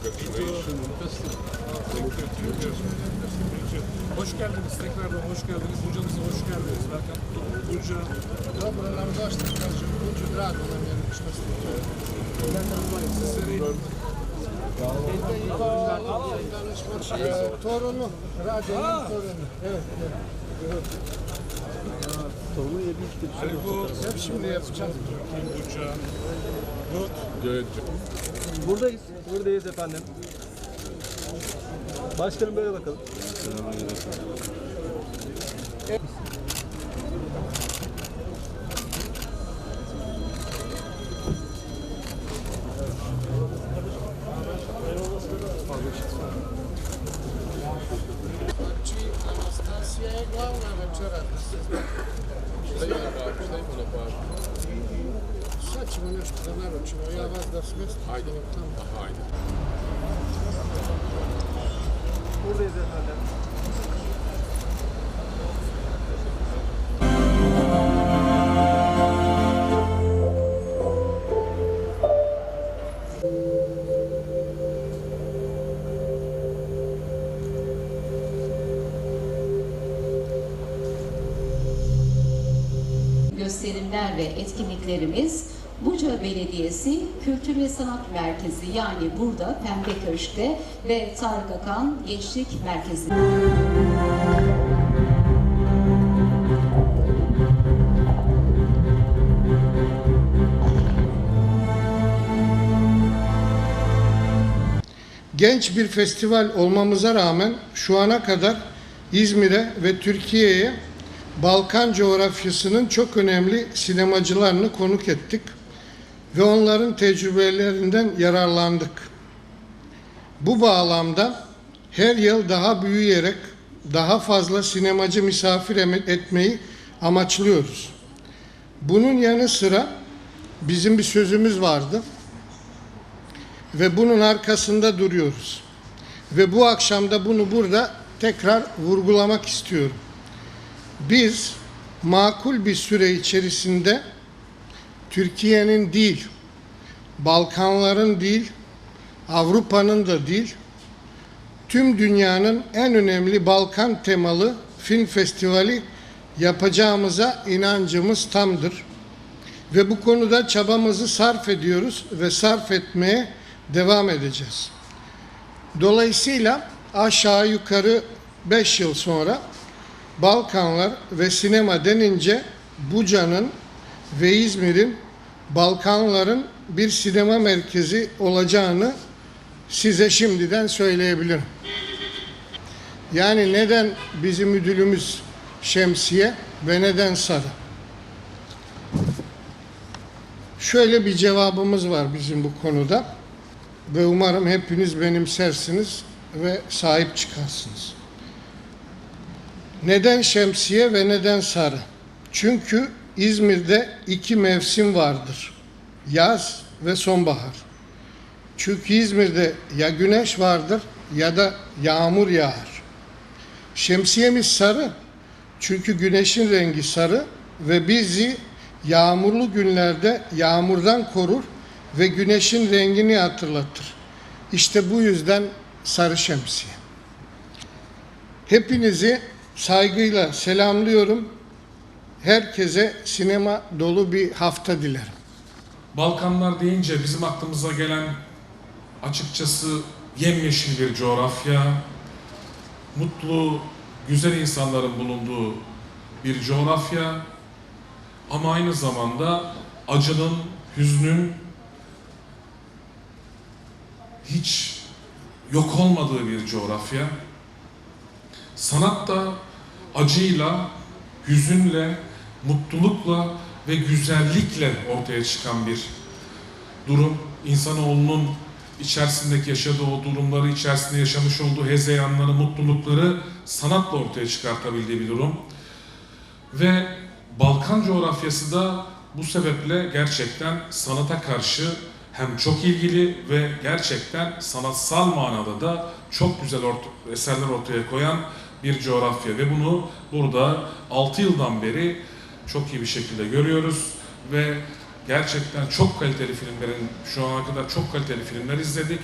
Hoş geldiniz. Tekrardan hoş geldiniz. Buca'mıza hoş geldiniz. Berkan Buca. Dobro nam došli, kažem, Buđu, drago nam je što ste tu. E, torunu, rađenim torunu. Evet, evet. Ali bu Hep şimdi yapacağız. Buca. Good. Buradayız. Buradayız efendim. Başkanım böyle bakalım. Znači, večera. da se zna. Šta ima na pažnju? Šta ima na pažnju? Sad ćemo nešto da naručimo, ja vas da smestim. Ajde. Tamo. Aha, ajde. Buradayız efendim. Gösterimler ve etkinliklerimiz Buca Belediyesi Kültür ve Sanat Merkezi yani burada Pembe Köşk'te ve Tarık Akan Gençlik Merkezi. Genç bir festival olmamıza rağmen şu ana kadar İzmir'e ve Türkiye'ye Balkan coğrafyasının çok önemli sinemacılarını konuk ettik ve onların tecrübelerinden yararlandık. Bu bağlamda her yıl daha büyüyerek daha fazla sinemacı misafir etmeyi amaçlıyoruz. Bunun yanı sıra bizim bir sözümüz vardı ve bunun arkasında duruyoruz. Ve bu akşam da bunu burada tekrar vurgulamak istiyorum. Biz makul bir süre içerisinde Türkiye'nin değil, Balkanların değil, Avrupa'nın da değil, tüm dünyanın en önemli Balkan temalı film festivali yapacağımıza inancımız tamdır. Ve bu konuda çabamızı sarf ediyoruz ve sarf etmeye devam edeceğiz. Dolayısıyla aşağı yukarı 5 yıl sonra Balkanlar ve sinema denince Buca'nın ve İzmir'in Balkanların bir sinema merkezi olacağını size şimdiden söyleyebilirim. Yani neden bizim ödülümüz şemsiye ve neden sarı? Şöyle bir cevabımız var bizim bu konuda ve umarım hepiniz benimsersiniz ve sahip çıkarsınız. Neden şemsiye ve neden sarı? Çünkü İzmir'de iki mevsim vardır. Yaz ve sonbahar. Çünkü İzmir'de ya güneş vardır ya da yağmur yağar. Şemsiyemiz sarı. Çünkü güneşin rengi sarı ve bizi yağmurlu günlerde yağmurdan korur ve güneşin rengini hatırlatır. İşte bu yüzden sarı şemsiye. Hepinizi saygıyla selamlıyorum. Herkese sinema dolu bir hafta dilerim. Balkanlar deyince bizim aklımıza gelen açıkçası yemyeşil bir coğrafya, mutlu, güzel insanların bulunduğu bir coğrafya ama aynı zamanda acının, hüznün hiç yok olmadığı bir coğrafya. Sanat da acıyla, hüzünle, mutlulukla ve güzellikle ortaya çıkan bir durum. İnsanoğlunun içerisindeki yaşadığı o durumları, içerisinde yaşamış olduğu hezeyanları, mutlulukları sanatla ortaya çıkartabildiği bir durum. Ve Balkan coğrafyası da bu sebeple gerçekten sanata karşı hem çok ilgili ve gerçekten sanatsal manada da çok güzel eserler ortaya koyan bir coğrafya ve bunu burada 6 yıldan beri çok iyi bir şekilde görüyoruz ve gerçekten çok kaliteli filmlerin şu ana kadar çok kaliteli filmler izledik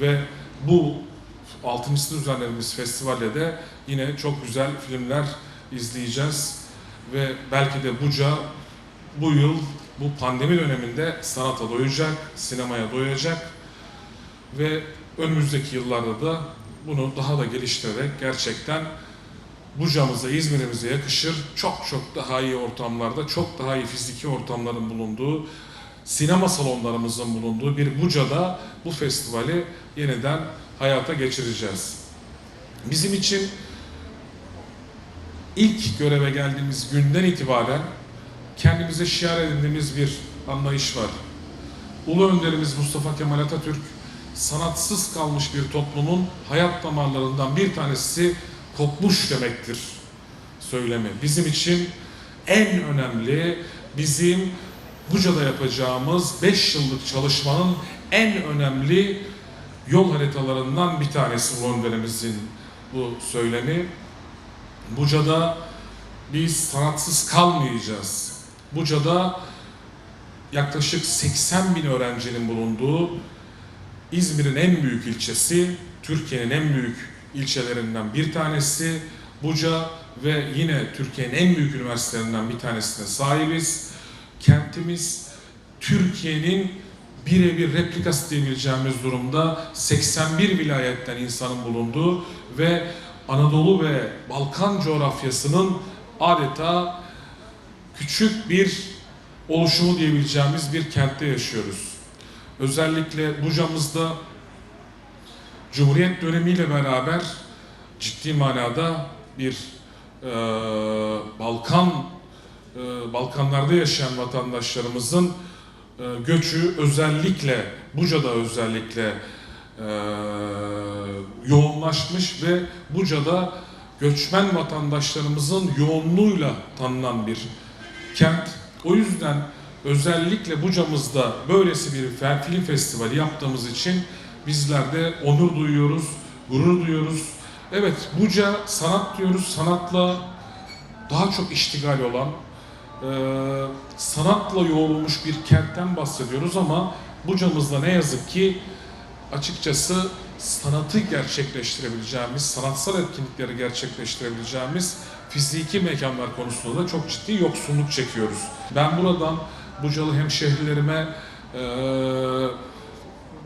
ve bu altıncısı düzenlediğimiz festivalde de yine çok güzel filmler izleyeceğiz ve belki de Buca bu yıl bu pandemi döneminde sanata doyacak, sinemaya doyacak ve önümüzdeki yıllarda da bunu daha da geliştirerek gerçekten Buca'mıza, İzmir'imize yakışır çok çok daha iyi ortamlarda, çok daha iyi fiziki ortamların bulunduğu, sinema salonlarımızın bulunduğu bir Buca'da bu festivali yeniden hayata geçireceğiz. Bizim için ilk göreve geldiğimiz günden itibaren kendimize şiar edindiğimiz bir anlayış var. Ulu önderimiz Mustafa Kemal Atatürk sanatsız kalmış bir toplumun hayat damarlarından bir tanesi kopmuş demektir söylemi. Bizim için en önemli bizim Buca'da yapacağımız 5 yıllık çalışmanın en önemli yol haritalarından bir tanesi önderimizin bu söylemi. Buca'da biz sanatsız kalmayacağız. Buca'da yaklaşık 80 bin öğrencinin bulunduğu İzmir'in en büyük ilçesi, Türkiye'nin en büyük ilçelerinden bir tanesi Buca ve yine Türkiye'nin en büyük üniversitelerinden bir tanesine sahibiz. Kentimiz Türkiye'nin birebir replikası diyebileceğimiz durumda 81 vilayetten insanın bulunduğu ve Anadolu ve Balkan coğrafyasının adeta küçük bir oluşumu diyebileceğimiz bir kentte yaşıyoruz. Özellikle Buca'mızda Cumhuriyet dönemiyle beraber ciddi manada bir e, Balkan e, Balkanlarda yaşayan vatandaşlarımızın e, göçü özellikle Buca'da özellikle e, yoğunlaşmış ve Buca'da göçmen vatandaşlarımızın yoğunluğuyla tanınan bir kent. O yüzden özellikle Buca'mızda böylesi bir film festivali yaptığımız için bizler de onur duyuyoruz, gurur duyuyoruz. Evet Buca sanat diyoruz, sanatla daha çok iştigal olan, sanatla yoğrulmuş bir kentten bahsediyoruz ama Buca'mızda ne yazık ki açıkçası sanatı gerçekleştirebileceğimiz, sanatsal etkinlikleri gerçekleştirebileceğimiz fiziki mekanlar konusunda da çok ciddi yoksunluk çekiyoruz. Ben buradan Bucalı hemşehrilerime eee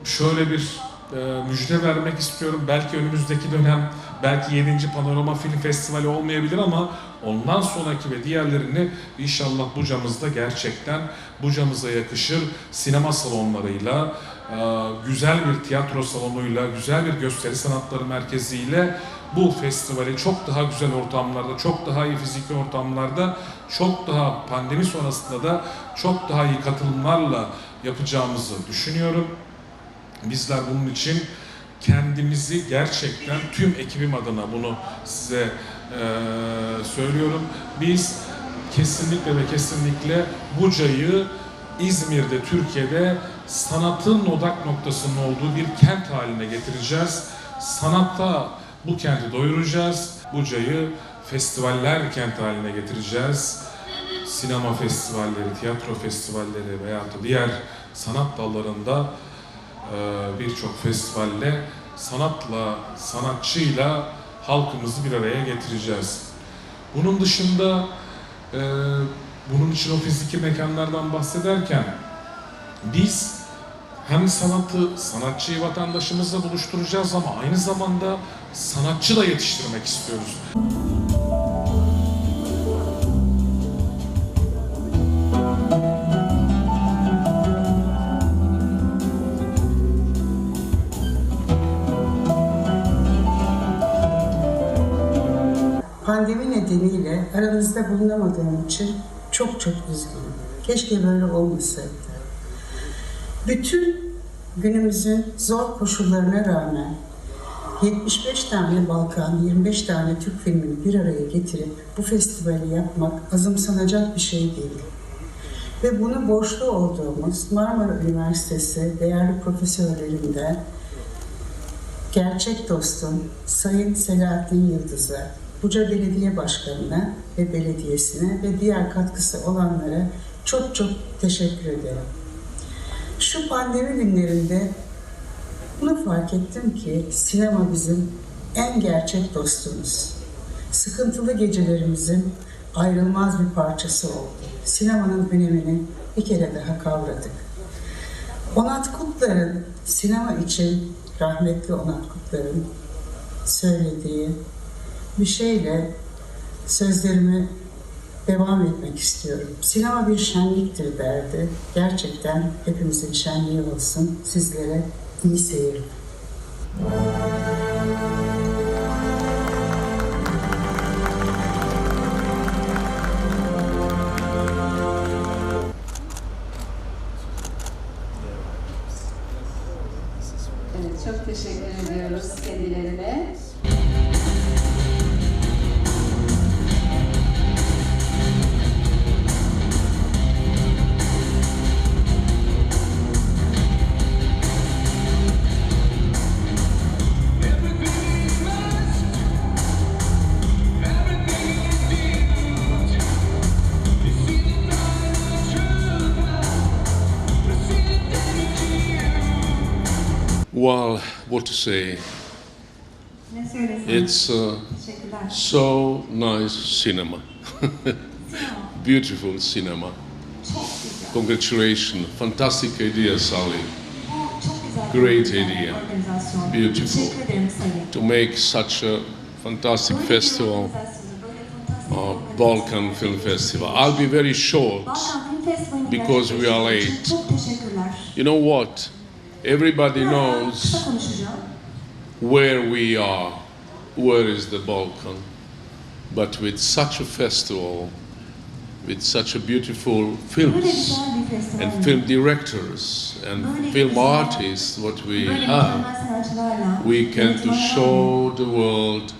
şöyle bir e, müjde vermek istiyorum. Belki önümüzdeki dönem, belki 7. Panorama Film Festivali olmayabilir ama ondan sonraki ve diğerlerini inşallah Buca'mızda gerçekten Buca'mıza yakışır sinema salonlarıyla, e, güzel bir tiyatro salonuyla, güzel bir gösteri sanatları merkeziyle bu festivali çok daha güzel ortamlarda, çok daha iyi fiziki ortamlarda, çok daha pandemi sonrasında da çok daha iyi katılımlarla yapacağımızı düşünüyorum. Bizler bunun için kendimizi gerçekten tüm ekibim adına bunu size eee, söylüyorum. Biz kesinlikle ve kesinlikle Buca'yı İzmir'de, Türkiye'de sanatın odak noktasının olduğu bir kent haline getireceğiz. Sanatta bu kenti doyuracağız. Buca'yı festivaller kent haline getireceğiz sinema festivalleri, tiyatro festivalleri veya da diğer sanat dallarında e, birçok festivalle sanatla, sanatçıyla halkımızı bir araya getireceğiz. Bunun dışında e, bunun için o fiziki mekanlardan bahsederken biz hem sanatı, sanatçıyı vatandaşımızla buluşturacağız ama aynı zamanda sanatçı da yetiştirmek istiyoruz. Pandemi nedeniyle aranızda bulunamadığım için çok çok üzgünüm. Keşke böyle olmasaydı. Bütün günümüzün zor koşullarına rağmen 75 tane Balkan, 25 tane Türk filmini bir araya getirip bu festivali yapmak azımsanacak bir şey değil. Ve bunu borçlu olduğumuz Marmara Üniversitesi değerli profesörlerinden gerçek dostum Sayın Selahattin Yıldız'a, Buca Belediye Başkanı'na ve belediyesine ve diğer katkısı olanlara çok çok teşekkür ederim. Şu pandemi günlerinde Bunu fark ettim ki sinema bizim en gerçek dostumuz. Sıkıntılı gecelerimizin ayrılmaz bir parçası oldu. Sinemanın önemini bir kere daha kavradık. Onat Kutlar'ın sinema için rahmetli Onat Kutlar'ın söylediği bir şeyle sözlerimi devam etmek istiyorum. Sinema bir şenliktir derdi. Gerçekten hepimizin şenliği olsun. Sizlere iyi seyirler. What to say? Ne söylesem? It's uh, Teşekkürler. so nice cinema. Beautiful cinema. Çok güzel. Congratulations. Fantastic idea, Sally. Bu çok güzel. Great bir idea. Organizasyon. Beautiful. Teşekkür ederim Sayın. To make such a fantastic Böyle bir festival, organizasyonu, böyle fantastik bir uh, organizasyon. Balkan Film Festival. I'll be very short. Balkan Film Festivali'ni because we are gerçekleştirdiğiniz için late. Çok teşekkürler. You know what? Everybody knows where we are, where is the Balkan. But with such a festival, with such a beautiful films güzel bir festival. and film directors and film artists, what we have, we can to show the world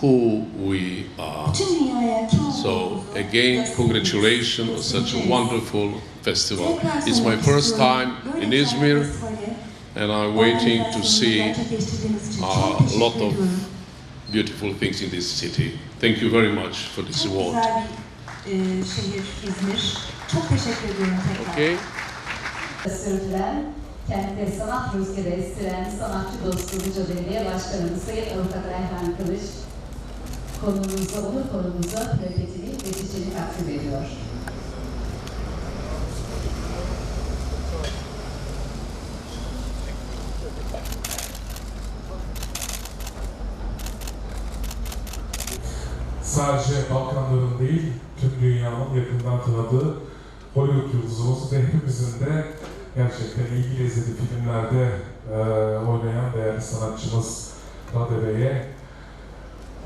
who we are. Tüm dünyaya kim So again, congratulations on such a wonderful festival. It's my first time in Izmir, and I'm waiting to see için a lot of beautiful things in this city. Thank you very much for this award. e. Okay. sürdüren, sanat rüzgarı estiren sanatçı dostu Buca Belediye Başkanımız Sayın Avukat Erhan Kılıç konumuza, onur konumuza plaketini ve çiçeğini takdim ediyor. Sadece Balkanların değil, tüm dünyanın yakından tanıdığı Hollywood yıldızımız ve hepimizin de gerçekten ilgi izlediği filmlerde e, oynayan değerli sanatçımız Rade Bey'e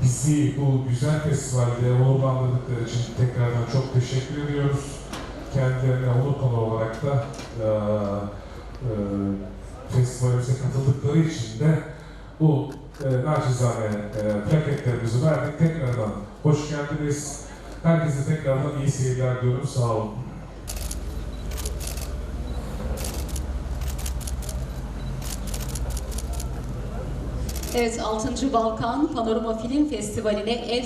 bizi bu güzel festivalde onurlandırdıkları için tekrardan çok teşekkür ediyoruz. Kendilerine onur konu olarak da e, e, festivalimize katıldıkları için de bu e, naçizane e, plaketlerimizi verdik. Tekrardan hoş geldiniz. Herkese tekrardan iyi seyirler diyorum. Sağ olun. Evet 6. Balkan Panorama Film Festivali'ne ev